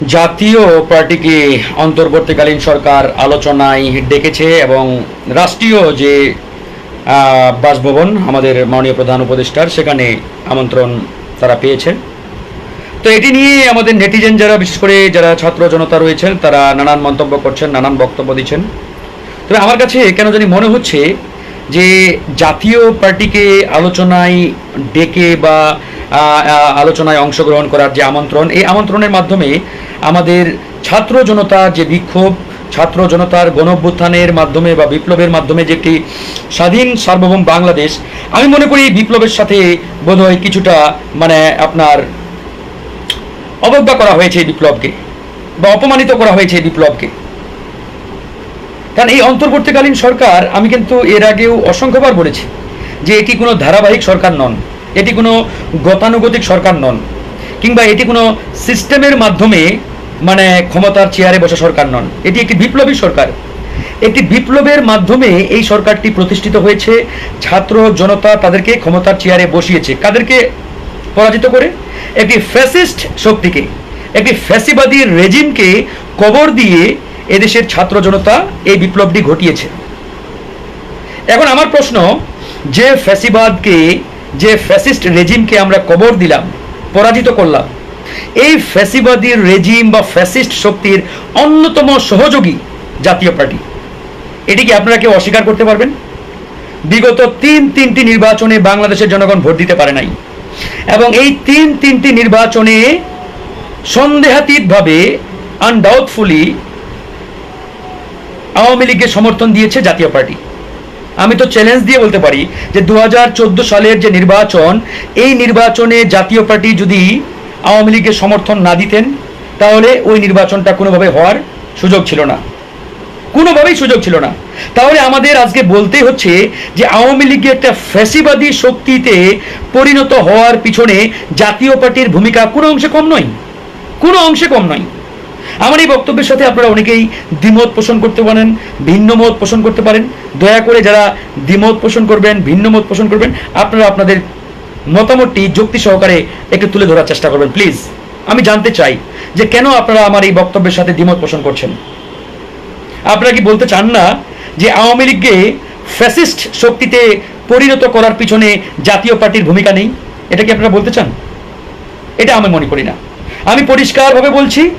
জাতীয় পার্টিকে অন্তর্বর্তীকালীন সরকার আলোচনায় ডেকেছে এবং রাষ্ট্রীয় যে বাসভবন আমাদের মাননীয় প্রধান উপদেষ্টার, সেখানে আমন্ত্রণ তারা পেয়েছে তো এটি নিয়ে আমাদের নেটিজেন যারা, বিশেষ করে যারা ছাত্র জনতা রয়েছেন, তারা নানান মন্তব্য করছেন, নানান বক্তব্য দিচ্ছেন। তবে আমার কাছে কেন জানি মনে হচ্ছে যে, জাতীয় পার্টিকে আলোচনায় ডেকে বা আলোচনায় অংশগ্রহণ করার যে আমন্ত্রণ, এই আমন্ত্রণের মাধ্যমে আমাদের ছাত্র জনতার যে বিক্ষোভ, ছাত্র জনতার গণঅভ্যুত্থানের মাধ্যমে বা বিপ্লবের মাধ্যমে যে একটি স্বাধীন সার্বভৌম বাংলাদেশ, আমি মনে করি বিপ্লবের সাথে বোধহয় কিছুটা মানে আপনার অবজ্ঞা করা হয়েছে বিপ্লবকে বা অপমানিত করা হয়েছে বিপ্লবকে। কারণ এই অন্তর্বর্তীকালীন সরকার, আমি কিন্তু এর আগেও অসংখ্যবার বলেছি যে এটি কোনো ধারাবাহিক সরকার নন, এটি কোনো গতানুগতিক সরকার নন, কিংবা এটি কোনো সিস্টেমের মাধ্যমে মানে ক্ষমতার চেয়ারে বসা সরকার নন। এটি একটি বিপ্লবী সরকার। একটি বিপ্লবের মাধ্যমে এই সরকারটি প্রতিষ্ঠিত হয়েছে। ছাত্র জনতা তাদেরকে ক্ষমতার চেয়ারে বসিয়েছে। কাদেরকে পরাজিত করে? একটি ফ্যাসিস্ট শক্তিকে। একটি ফ্যাসিবাদী রেজিমকে কবর দিয়ে এদেশের ছাত্র জনতা এই বিপ্লবটি ঘটিয়েছে। এখন আমার প্রশ্ন, যে ফ্যাসিবাদকে, যে ফ্যাসিস্ট রেজিমকে আমরা কবর দিলাম, পরাজিত করলাম এই ফ্যাসিবাদী রেজিম বা ফ্যাসিস্ট শক্তির অন্যতম সহযোগী জাতীয় পার্টি। এটি কি আপনারা কেউ অস্বীকার করতে পারবেন? বিগত তিন তিনটি নির্বাচনে বাংলাদেশের জনগণ ভোট দিতে পারে নাই। এবং এই তিন তিনটি নির্বাচনে সন্দেহাতীতভাবে আনডাউটফুলি আওয়ামী লীগকে সমর্থন দিয়েছে জাতীয় পার্টি। আমি তো চ্যালেঞ্জ দিয়ে বলতে পারি যে দু হাজার চোদ্দ সালের যে নির্বাচন, এই নির্বাচনে জাতীয় পার্টি যদি আওয়ামী লীগের সমর্থন না দিতেন, তাহলে ওই নির্বাচনটা কোনোভাবে হওয়ার সুযোগ ছিল না। কোনোভাবেই সুযোগ ছিল না। তাহলে আমাদের আজকে বলতে হচ্ছে যে আওয়ামী লীগের একটা ফ্যাসিবাদী শক্তিতে পরিণত হওয়ার পিছনে জাতীয় পার্টির ভূমিকা কোনো অংশে কম নয়। কোনো অংশে কম নয়। আমার এই বক্তব্যের সাথে আপনারা অনেকেই দ্বিমত পোষণ করতে পারেন, ভিন্ন মত পোষণ করতে পারেন। দয়া করে যারা দ্বিমত পোষণ করবেন, ভিন্ন মত পোষণ করবেন, আপনারা আপনাদের মতামতটি যুক্তি সহকারে একটু তুলে ধরার চেষ্টা করবেন। প্লিজ আমি জানতে চাই যে কেন আপনারা আমার এই বক্তব্যের সাথে দ্বিমত পোষণ করছেন? আপনারা কি বলতে চান না যে আওয়ামী লীগকে ফ্যাসিস্ট শক্তিতে পরিণত করার পিছনে জাতীয় পার্টির ভূমিকা নেই? এটা কি আপনারা বলতে চান? এটা আমি মনে করি না। আমি পরিষ্কারভাবে বলছি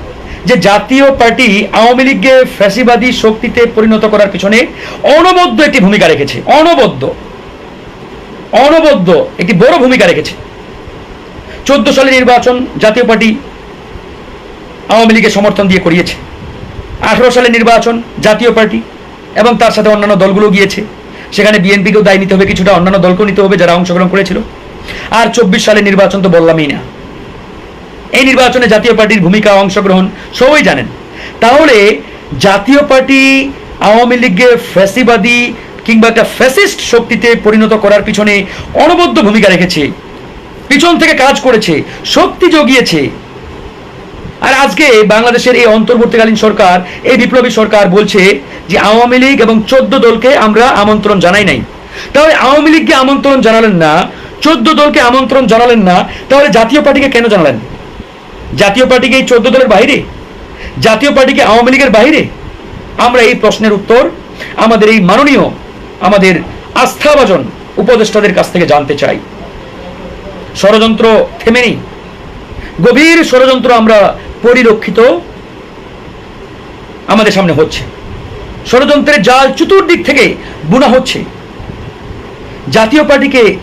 যে জাতীয় পার্টি আওয়ামী লীগকে ফ্যাসিবাদী শক্তিতে পরিণত করার পিছনে অনবদ্য একটি ভূমিকা রেখেছে। অনবদ্য। অনবদ্য একটি বড় ভূমিকা রেখেছে। চোদ্দ সালের নির্বাচন জাতীয় পার্টি আওয়ামী লীগের সমর্থন দিয়ে করিয়েছে। আঠারো সালের নির্বাচন জাতীয় পার্টি এবং তার সাথে অন্যান্য দলগুলো গিয়েছে। সেখানে বিএনপিকেও দায় নিতে হবে, কিছুটা অন্যান্য দলকেও নিতে হবে যারা অংশগ্রহণ করেছিল। আর চব্বিশ সালের নির্বাচন তো বললামই না। এই নির্বাচনে জাতীয় পার্টির ভূমিকা, অংশগ্রহণ সবাই জানেন। তাহলে জাতীয় পার্টি আওয়ামী লীগের ফ্যাসিবাদী কিংবা একটা ফ্যাসিস্ট শক্তিতে পরিণত করার পিছনে অনবদ্য ভূমিকা রেখেছে। পিছন থেকে কাজ করেছে, শক্তি জগিয়েছে। আর আজকে বাংলাদেশের এই অন্তর্বর্তীকালীন সরকার, এই বিপ্লবী সরকার বলছে যে আওয়ামী লীগ এবং চোদ্দ দলকে আমরা আমন্ত্রণ জানাই নাই। তাহলে আওয়ামী লীগকে আমন্ত্রণ জানালেন না, চোদ্দ দলকে আমন্ত্রণ জানালেন না, তাহলে জাতীয় পার্টিকে কেন জানালেন? জাতীয় পার্টিকে এই চোদ্দ দলের বাইরে? জাতীয় পার্টিকে আওয়ামী লীগের বাইরে? আমরা এই প্রশ্নের উত্তর আমাদের এই মাননীয় আমাদের আস্থাভাজন উপদেষ্টাদের কাছ থেকে জানতে চাই। ষড়যন্ত্র থেমে নেই। গভীর ষড়যন্ত্র আমরা পরিলক্ষিত আমাদের সামনে হচ্ছে। ষড়যন্ত্রের জাল চতুর্দিক থেকে বুনা হচ্ছে। জাতীয় পার্টিকে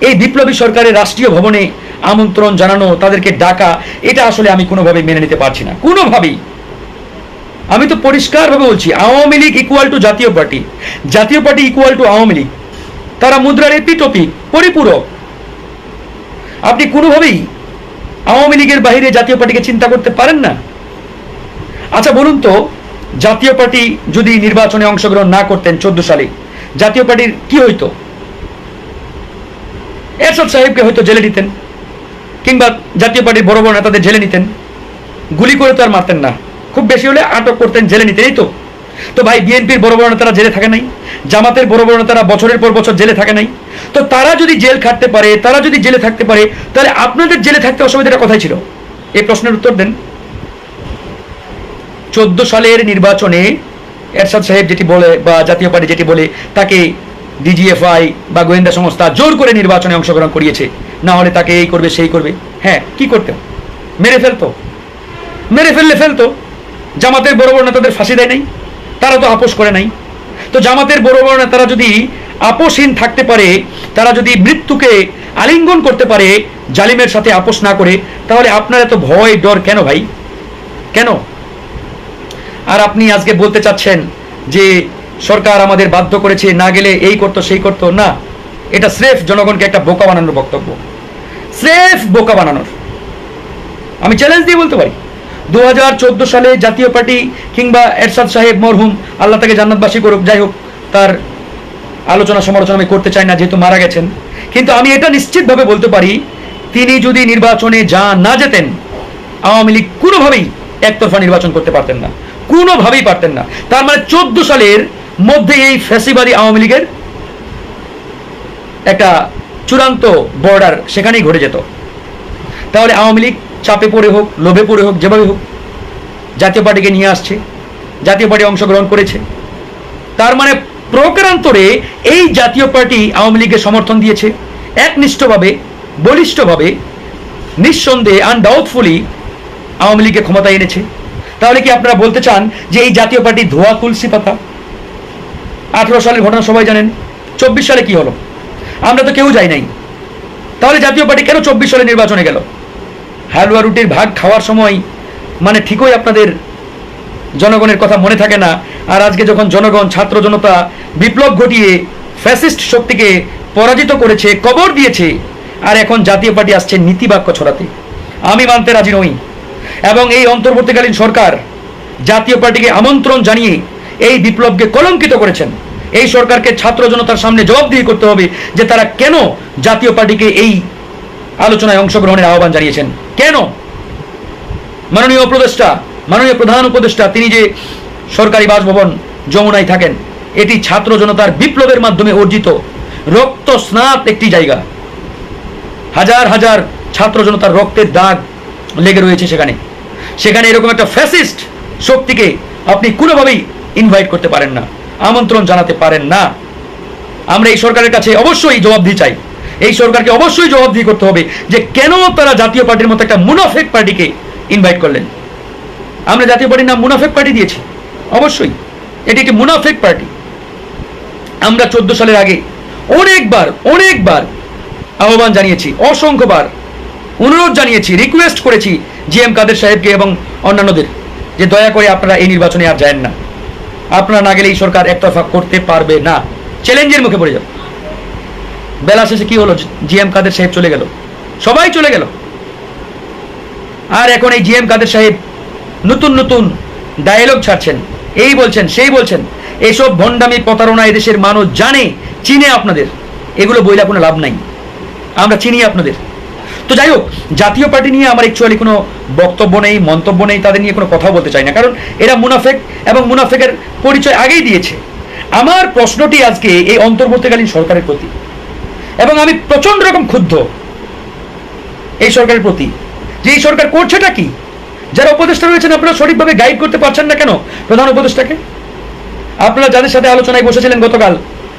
এই বিপ্লবী সরকারের রাষ্ট্রীয় ভবনে আমন্ত্রণ জানানো, তাদেরকে ডাকা, এটা আসলে আমি কোনোভাবেই মেনে নিতে পারছি না। কোনোভাবেই। আমি তো পরিষ্কারভাবে বলছি, Awami League equal to Jatiya Party. Jatiya Party equal to Awami League. তারা মুদ্রার এপিটপি পরিপূরক। আপনি কোনোভাবেই আওয়ামী লীগের বাইরে জাতীয় পার্টিকে চিন্তা করতে পারেন না। আচ্ছা বলুন তো, জাতীয় পার্টি যদি নির্বাচনে অংশগ্রহণ না করতেন চোদ্দ সালে, জাতীয় পার্টির কি হইতো? এরশাদ সাহেবকে হয়তো জেলে নিতেন, কিংবা জাতীয় পার্টির বড় বড় নেতাদের জেলে নিতেন। গুলি করে তো আর মারতেন না। খুব বেশি হলে আটক করতেন জেলে নিতেন এই তো। তো ভাই, বিএনপির বড় বড় নেতারা জেলে থাকে নাই, জামাতের বড় বড় নেতারা বছরের পর বছর জেলে থাকে নাই। তো তারা যদি জেল খাটতে পারে, তারা যদি জেলে থাকতে পারে, তাহলে আপনাদের জেলে থাকতে অসুবিধাটা কোথায় ছিল? এই প্রশ্নের উত্তর দেন। চোদ্দ সালের নির্বাচনে এরশাদ সাহেব যেটি বলে, বা জাতীয় পার্টি যেটি বলে, তাকে ডিজিএফআই বা গোয়েন্দা সংস্থা জোর করে নির্বাচনে অংশগ্রহণ করিয়েছে। না হলে তাকে এই করবে, সেই করবে। হ্যাঁ কি করতে মেরে ফেলতো। মেরে ফেললে ফেলতো। জামাতের বড় বড় নেতাদের ফাঁসি দেয় নাই, তারা তো আপোষ করে নাই। তো জামাতের বড় বড় নেতারা যদি আপোষহীন থাকতে পারে, তারা যদি মৃত্যুকে আলিঙ্গন করতে পারে, জালিমের সাথে আপোষ না করে, তাহলে আপনার এত ভয়, ডর কেন ভাই? কেন? আর আপনি আজকে বলতে চাচ্ছেন যে সরকার আমাদের বাধ্য করেছে, না গেলে এই করতো, সেই করতো, না। এটা স্রেফ জনগণকে একটা বোকা বানানোর বক্তব্য। স্রেফ বোকা বানানোর। আমি চ্যালেঞ্জ দিয়ে বলতে পারি। দু হাজার চোদ্দ সালে জাতীয় পার্টি কিংবা এরশাদ সাহেব মরহুম আল্লাহ তাকে জান্নাতবাসী করুক, যাই হোক, তার আলোচনা সমালোচনা আমি করতে চাই না, যেহেতু মারা গেছেন। কিন্তু আমি এটা নিশ্চিতভাবে বলতে পারি, তিনি যদি নির্বাচনে যা না যেতেন আওয়ামী লীগ কোনোভাবেই একতরফা নির্বাচন করতে পারতেন না। কোনোভাবেই পারতেন না। তার মানে চোদ্দ সালের মধ্যে এই ফ্যাসিবাদী আওয়ামী লীগের একটা চূড়ান্ত বর্ডার সেখানেই ঘটে যেত। তাহলে আওয়ামী লীগ চাপে পড়ে হোক, লোভে পড়ে হোক, যেভাবে হোক, জাতীয় পার্টিকে নিয়ে আসছে, জাতীয় পার্টি অংশগ্রহণ করেছে। তার মানে প্রকারান্তরে এই জাতীয় পার্টি আওয়ামী লীগের সমর্থন দিয়েছে। একনিষ্ঠভাবে, বলিষ্ঠভাবে, নিঃসন্দেহে আনডাউটফুলি আওয়ামী লীগকে ক্ষমতায় এনেছে। তাহলে কি আপনারা বলতে চান যে এই জাতীয় পার্টি ধোয়া তুলসী পাতা? আঠেরো সালের ঘটনা সবাই জানেন। চব্বিশ সালে কি হলো? আমরা তো কেউ যাই নাই। তাহলে জাতীয় পার্টি কেন চব্বিশ সালে নির্বাচনে গেল? হালুয়া রুটির ভাগ খাওয়ার সময় মানে ঠিকই আপনাদের জনগণের কথা মনে থাকে না। আর আজকে যখন জনগণ, ছাত্র জনতা বিপ্লব ঘটিয়ে ফ্যাসিস্ট শক্তিকে পরাজিত করেছে, কবর দিয়েছে, আর এখন জাতীয় পার্টি আসছে নীতিবাক্য ছড়াতে। আমি মানতে রাজি নই। এবং এই অন্তর্বর্তীকালীন সরকার জাতীয় পার্টিকে আমন্ত্রণ জানিয়ে এই বিপ্লবকে কলঙ্কিত করেছেন। এই সরকারকে ছাত্র জনতার সামনে জবাবদিহি করতে হবে যে তারা কেন জাতীয় পার্টিকে এই আলোচনায় অংশগ্রহণের আহ্বান জানিয়েছেন। কেন? মাননীয় উপদেষ্টা, মাননীয় প্রধান উপদেষ্টা, তিনি যে সরকারি বাসভবন যমুনায় থাকেন, এটি ছাত্র জনতার বিপ্লবের মাধ্যমে অর্জিত রক্ত স্নাত একটি জায়গা। হাজার হাজার ছাত্র জনতার রক্তের দাগ লেগে রয়েছে সেখানে। সেখানে এরকম একটা ফ্যাসিস্ট শক্তিকে আপনি কোনোভাবেই ইনভাইট করতে পারেন না, আমন্ত্রণ জানাতে পারেন না। আমরা এই সরকারের কাছে অবশ্যই জবাবদিহি চাই। এই সরকারকে অবশ্যই জবাবদিহি করতে হবে যে কেন তারা জাতীয় পার্টির মতো একটা মুনাফেক পার্টিকে ইনভাইট করলেন। আমরা জাতীয় পার্টির নাম মুনাফেক পার্টি দিয়েছি। অবশ্যই। এটি একটি মুনাফেক পার্টি। আমরা চোদ্দ সালের আগে অনেকবার অনেকবার আহ্বান জানিয়েছি, অসংখ্যবার অনুরোধ জানিয়েছি রিকোয়েস্ট করেছি জি এম কাদের সাহেবকে এবং অন্যান্যদের যে দয়া করে আপনারা এই নির্বাচনে আর যায়েন না। আপনারা না গেলে এই সরকার একতরফা করতে পারবে না। চ্যালেঞ্জের মুখে পড়ে যাবে বেলা শেষে কি হলো? জি এম কাদের সাহেব চলে গেল। সবাই চলে গেল। আর এখন এই জি এম কাদের সাহেব নতুন নতুন ডায়লগ ছাড়ছেন। এই বলছেন, সেই বলছেন এইসব ভণ্ডামি প্রতারণা এদেশের মানুষ জানে, চিনে আপনাদের। এগুলো বইলা কোনো লাভ নাই। আমরা চিনি আপনাদের। তো যাই হোক, জাতীয় পার্টি নিয়ে আমার অ্যাকচুয়ালি কোনো বক্তব্য নেই, মন্তব্য নেই, তাদের নিয়ে কোনো কথা বলতে চাই না। কারণ এরা মুনাফেক এবং মুনাফেকের পরিচয় আগেই দিয়েছে। আমার প্রশ্নটি আজকে এই অন্তর্বর্তীকালীন সরকারের প্রতি। এবং আমি প্রচণ্ড রকম ক্ষুব্ধ। এই সরকারের প্রতি। যে এই সরকার করছেটা কি? যারা উপদেষ্টা রয়েছেন, আপনারা সঠিকভাবে গাইড করতে পারছেন না কেন প্রধান উপদেষ্টাকে? আপনারা যাদের সাথে আলোচনায় বসেছিলেন গতকাল,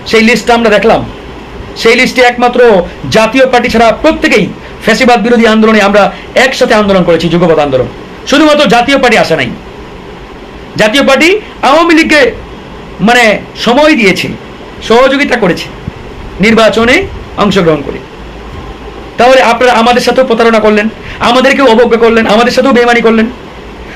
সেই লিস্টটা আমরা দেখলাম। সেই লিস্টে একমাত্র জাতীয় পার্টি ছাড়া প্রত্যেকেই ফ্যাসিবাদ বিরোধী আন্দোলনে আমরা একসাথে আন্দোলন করেছি যুগপথ আন্দোলন। শুধুমাত্র জাতীয় পার্টি আসে নাই। জাতীয় পার্টি আওয়ামী লীগকে মানে সময় দিয়েছে, সহযোগিতা করেছে। নির্বাচনে অংশগ্রহণ করি। তাহলে আপনারা আমাদের সাথেও প্রতারণা করলেন, আমাদেরকেও অবজ্ঞা করলেন, আমাদের সাথেও বেমানি করলেন।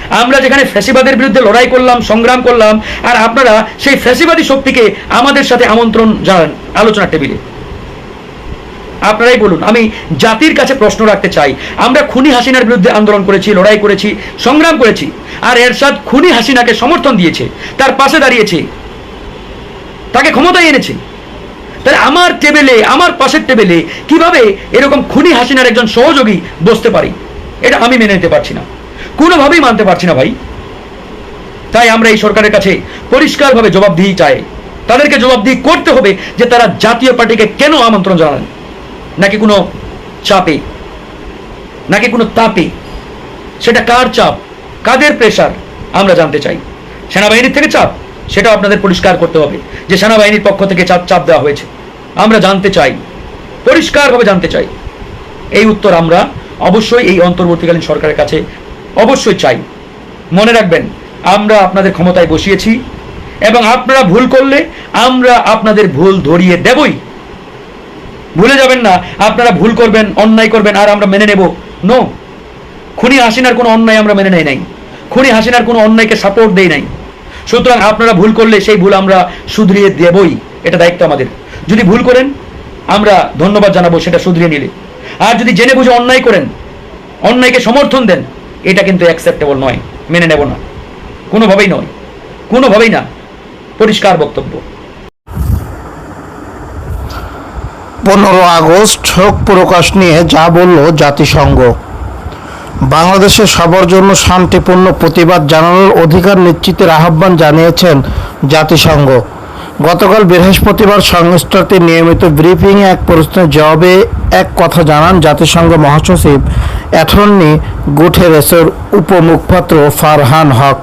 আমরা যেখানে ফ্যাসিবাদের বিরুদ্ধে লড়াই করলাম, সংগ্রাম করলাম, আর আপনারা সেই ফ্যাসিবাদী শক্তিকে আমাদের সাথে আমন্ত্রণ জানান আলোচনার টেবিলে। আপনারাই বলুন, আমি জাতির কাছে প্রশ্ন রাখতে চাই। আমরা খুনি হাসিনার বিরুদ্ধে আন্দোলন করেছি, লড়াই করেছি, সংগ্রাম করেছি, আর এরশাদ খুনি হাসিনাকে সমর্থন দিয়েছে, তার পাশে দাঁড়িয়েছে, তাকে ক্ষমতায় এনেছে। তাহলে আমার টেবিলে আমার পাশের টেবিলে কীভাবে এরকম খুনি হাসিনার একজন সহযোগী বসতে পারি? এটা আমি মেনে নিতে পারছি না। কোনোভাবেই মানতে পারছি না ভাই। তাই আমরা এই সরকারের কাছে পরিষ্কারভাবে জবাব জবাবদিহি চাই। তাদেরকে জবাব জবাবদিহি করতে হবে যে তারা জাতীয় পার্টিকে কেন আমন্ত্রণ জানান নাকি কোনো চাপে? নাকি কোনো তাপে? সেটা কার চাপ? কাদের প্রেশার আমরা জানতে চাই। সেনাবাহিনীর থেকে চাপ? সেটাও আপনাদের পরিষ্কার করতে হবে। যে সেনাবাহিনীর পক্ষ থেকে চাপ চাপ দেওয়া হয়েছে। আমরা জানতে চাই, পরিষ্কারভাবে জানতে চাই। এই উত্তর আমরা অবশ্যই এই অন্তর্বর্তীকালীন সরকারের কাছে অবশ্যই চাই। মনে রাখবেন, আমরা আপনাদের ক্ষমতায় বসিয়েছি এবং আপনারা ভুল করলে আমরা আপনাদের ভুল ধরিয়ে দেবই। ভুলে যাবেন না, আপনারা ভুল করবেন, অন্যায় করবেন, আর আমরা মেনে নেব। নো খুনি হাসিনার কোনো অন্যায় আমরা মেনে নেই নাই। খুনি হাসিনার কোনো অন্যায়কে সাপোর্ট দেই নাই। সুতরাং আপনারা ভুল করলে সেই ভুল আমরা শুধরিয়ে দেবই। এটা দায়িত্ব আমাদের। যদি ভুল করেন, আমরা ধন্যবাদ জানাব সেটা শুধরিয়ে নিলে। আর যদি জেনে বুঝে অন্যায় করেন, অন্যায়কে সমর্থন দেন, এটা কিন্তু অ্যাকসেপ্টেবল নয়, মেনে নেব না। কোনোভাবেই নয়। কোনোভাবেই না। পরিষ্কার বক্তব্য। পনেরো আগস্ট শোক প্রকাশ নিয়ে যা বলল জাতিসংঘ। বাংলাদেশে সবার জন্য শান্তিপূর্ণ প্রতিবাদ জানানোর অধিকার নিশ্চিতের আহ্বান জানিয়েছেন জাতিসংঘ। গতকাল বৃহস্পতিবার সংস্থাটির নিয়মিত ব্রিফিংয়ে এক প্রশ্নের জবাবে এক কথা জানান জাতিসংঘ মহাসচিব অ্যাটর্নি গুটেরেসের উপমুখপাত্র ফারহান হক।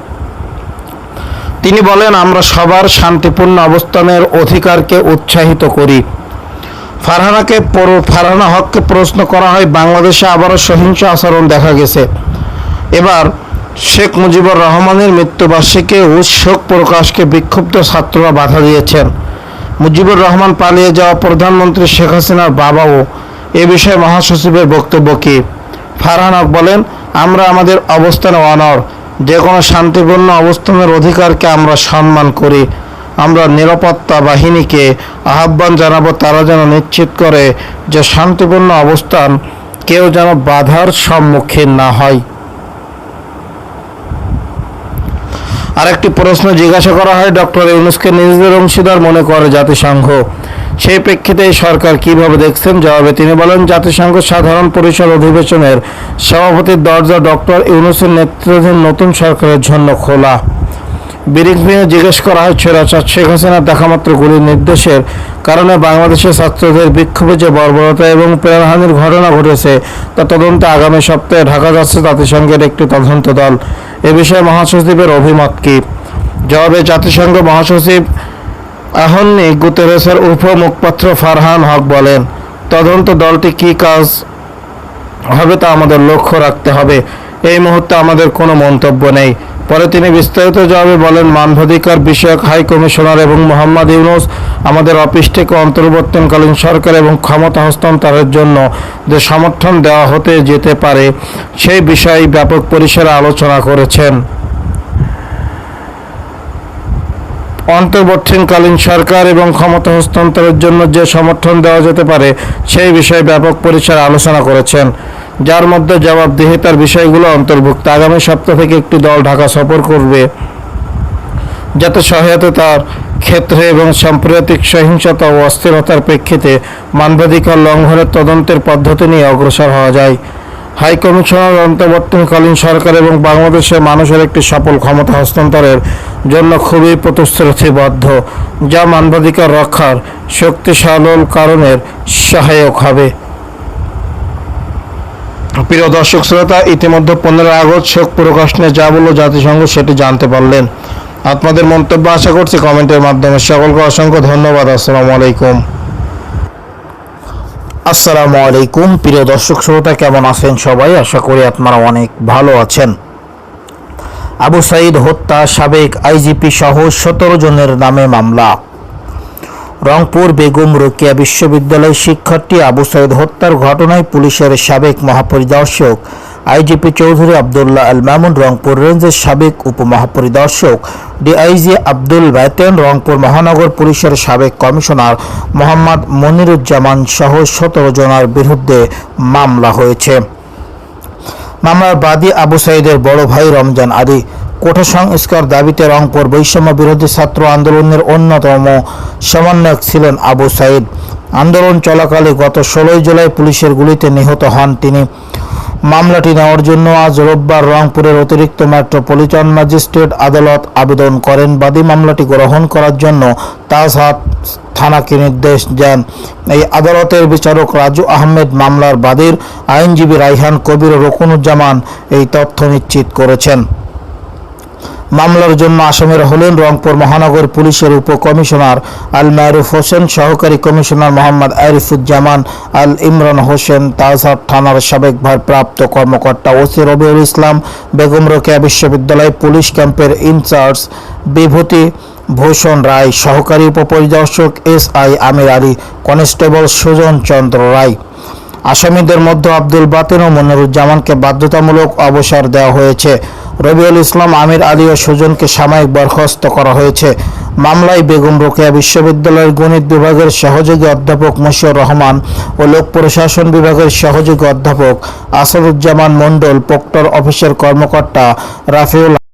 তিনি বলেন, আমরা সবার শান্তিপূর্ণ অবস্থানের অধিকারকে উৎসাহিত করি। ফারহানাকে ফারহানা হককে প্রশ্ন করা হয়, বাংলাদেশে আবারও সহিংস আচরণ দেখা গেছে। এবার শেখ মুজিবুর রহমানের মৃত্যুবার্ষিকীও শোক প্রকাশকে বিক্ষুব্ধ ছাত্ররা বাধা দিয়েছেন। মুজিবুর রহমান পালিয়ে যাওয়া প্রধানমন্ত্রী শেখ হাসিনার বাবাও এ বিষয়ে মহাসচিবের বক্তব্য কী? ফারহান হক বলেন, আমরা আমাদের অবস্থানে অনর যে কোনো শান্তিপূর্ণ অবস্থানের অধিকারকে আমরা সম্মান করি। আমরা নিরাপত্তা বাহিনীকে আহ্বান জানাব, তারা যেন নিশ্চিত করে যে শান্তিপূর্ণ অবস্থান কেউ যেন বাধার সম্মুখীন না হয়। আরেকটি প্রশ্ন জিজ্ঞাসা করা হয়, ডক্টর ইউনুসকে নিজেদের অংশীদার মনে করে জাতিসংঘ। সেই প্রেক্ষিতে সরকার কীভাবে দেখছেন? জবাবে তিনি বলেন, জাতিসংঘ সাধারণ পরিষদ অধিবেশনের সভাপতির দরজা ডক্টর ইউনুসের নেতৃত্বাধীন নতুন সরকারের জন্য খোলা। ব্রিফিংয়ে জিজ্ঞেস করা স্বৈরাচার শেখ হাসিনার দেখামাত্র গুলির নির্দেশের কারণে বাংলাদেশের ছাত্রদের বিক্ষোভে যে বর্বরতা এবং প্রাণহানির ঘটনা ঘটেছে, তা তদন্তে আগামী সপ্তাহে ঢাকা যাচ্ছে জাতিসংঘের একটি তদন্ত দল। এ বিষয়ে মহাসচিবের অভিমত কি? জবাবে, জাতিসংঘ মহাসচিব আহন্নি গুতেরেসের উপ মুখপাত্র ফারহান হক বলেন, তদন্ত দলটি কি কাজ হবে তা আমাদের লক্ষ্য রাখতে হবে। এই মুহূর্তে আমাদের কোনো মন্তব্য নেই। পরে তিনি বিস্তারিত জবাবে বলেন, মানবাধিকার বিষয়ক হাই কমিশনার এবং মোহাম্মদ ইউনুস আমাদের অফিস থেকে অন্তর্বর্তীকালীন সরকার এবং ক্ষমতা হস্তান্তরের জন্য যে সমর্থন দেওয়া হতে যেতে পারে, সেই বিষয়ে ব্যাপক পরিসরে আলোচনা করেছেন। অন্তর্বর্তীকালীন সরকার এবং ক্ষমতা হস্তান্তরের জন্য যে সমর্থন দেওয়া যেতে পারে, সেই বিষয়ে ব্যাপক পরিসরে আলোচনা করেছেন। যার মধ্যে জবাবদিহিতার বিষয়গুলো অন্তর্ভুক্ত। আগামী সপ্তাহ থেকে একটি দল ঢাকা সফর করবে, যাতে সহায়তা তার ক্ষেত্রে এবং সাম্প্রতিক সহিংসতা ও অস্থিরতার প্রেক্ষিতে মানবাধিকার লঙ্ঘনের তদন্তের পদ্ধতি নিয়ে অগ্রসর হওয়া যায়। হাই কমিশনার অন্তর্বর্তীকালীন সরকার এবং বাংলাদেশের মানুষের একটি সফল ক্ষমতা হস্তান্তরের জন্য খুবই প্রতিশ্রুতিবদ্ধ, যা মানবাধিকার রক্ষার শক্তিশাল কারণের সহায়ক হবে। প্রিয় দর্শক শ্রোতা, ইতিমধ্যে পনেরো আগস্ট শোক প্রকাশ নিয়ে যা বলল জাতিসংঘ সেটি জানতে পারলেন। আপনাদের মন্তব্য আশা করছি কমেন্টের মাধ্যমে। সকলকে অসংখ্য ধন্যবাদ। আসসালামু আলাইকুম। আসসালামু আলাইকুম। প্রিয় দর্শক শ্রোতা, কেমন আছেন সবাই? আশা করি আপনারা অনেক ভালো আছেন। আবু সাইদ হত্যা, সাবেক আইজিপি সহ সতেরো জনের নামে মামলা। রংপুর বেগম রোকেয়া বিশ্ববিদ্যালয়ের শিক্ষার্থী আবু সাইদ হত্যার ঘটনায় পুলিশের সাবেক মহাপরিদর্শক আইজিপি চৌধুরী আবদুল্লাহ আল মামুন রংপুর রেঞ্জের সাবেক উপমহাপরিদর্শক ডিআইজি আব্দুল বাতেন রংপুর মহানগর পুলিশের সাবেক কমিশনার মোহাম্মদ মনিরুজ্জামান সহ সতেরো জনের বিরুদ্ধে মামলা হয়েছে। মামলার বাদী আবু সাইদের বড় ভাই রমজান আলী কোঠা সংস্কার দাবিতে রংপুর বৈষম্য বিরোধী ছাত্র আন্দোলনের অন্যতম সমন্বয়ক ছিলেন আবু সাইদ। আন্দোলন চলাকালে গত ষোলোই জুলাই পুলিশের গুলিতে নিহত হন তিনি। মামলাটি নেওয়ার জন্য আজ রোববার রংপুরের অতিরিক্ত মেট্রোপলিটন ম্যাজিস্ট্রেট আদালত আবেদন করেন। বাদী মামলাটি গ্রহণ করার জন্য তাজহাট থানাকে নির্দেশ দেন। এই আদালতের বিচারক রাজু আহমেদ মামলার বাদীর আইনজীবী রাইহান কবির রকুনুজ্জামান এই তথ্য নিশ্চিত করেছেন। মামলার জন্য আসামিরা হলেন রংপুর মহানগর পুলিশের উপকমিশনার আল মারুফ হোসেন, সহকারী কমিশনার মোহাম্মদ আরিফুজ্জামান আল ইমরান হোসেন, তাজহাট থানার সাবেক ভারপ্রাপ্ত কর্মকর্তা ওসি রবিউল ইসলাম, বেগম রোকেয়া বিশ্ববিদ্যালয় পুলিশ ক্যাম্পের ইনচার্জ বিভূতি ভূষণ রায়, সহকারী উপপরিদর্শক S I Amir Ali, constable Sujan Chandra Roy. আসামিদের মধ্যে আব্দুল বাতিন ও মনিরুজ্জামানকে বাধ্যতামূলক অবসর দেওয়া হয়েছে। রবিউল ইসলাম আমির আলী ও সুজনকে সাময়িক বরখাস্ত করা হয়েছে। মামলায় বেগম রোকেয়া বিশ্ববিদ্যালয়ের গণিত বিভাগের সহযোগী অধ্যাপক মশিউর রহমান ও লোক প্রশাসন বিভাগের সহযোগী অধ্যাপক আসাদুজ্জামান মণ্ডল, প্রক্টর অফিসের কর্মকর্তা রাফিউল